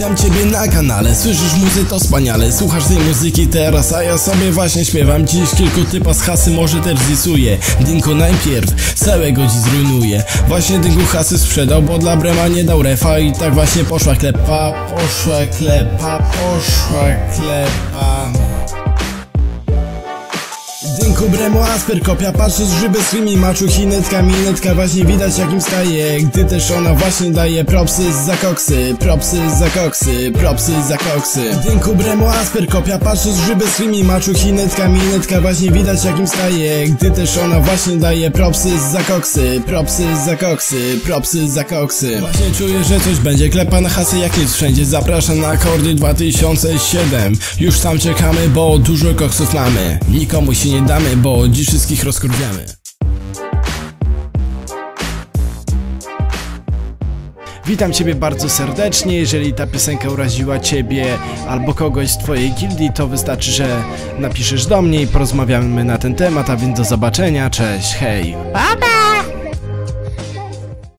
Witam ciebie na kanale, słyszysz muzy? To wspaniale. Słuchasz tej muzyki teraz, a ja sobie właśnie śpiewam. Dziś kilku typa z hasy może też zisuję. Dynko najpierw, całego dziś zrujnuje. Właśnie dynku hasy sprzedał, bo dla Brema nie dał refa I tak właśnie poszła klepa, poszła klepa, poszła klepa Dynku Bremo Asper kopia patrzy z grzyby swymi maczuchinetka minetka właśnie widać jakim staje. Gdy też ona właśnie daje propsy za koksy Propsy za koksy, propsy za koksy. Dynku Bremo Asper kopia patrzy z grzyby swymi maczuchinetka minetka właśnie widać jakim staje. Gdy też ona właśnie daje propsy za koksy Propsy za koksy, propsy za koksy. Właśnie czuję, że coś będzie klepa na hasy jak jest wszędzie. Zapraszam na akordy 2007 Już tam czekamy, bo dużo koksów mamy. Nikomu się nie bo dziś wszystkich rozkurwiamy Witam Ciebie bardzo serdecznie. Jeżeli ta piosenka uraziła Ciebie albo kogoś z Twojej gildii, to wystarczy, że napiszesz do mnie i porozmawiamy na ten temat. A więc do zobaczenia. Cześć, hej. Pa!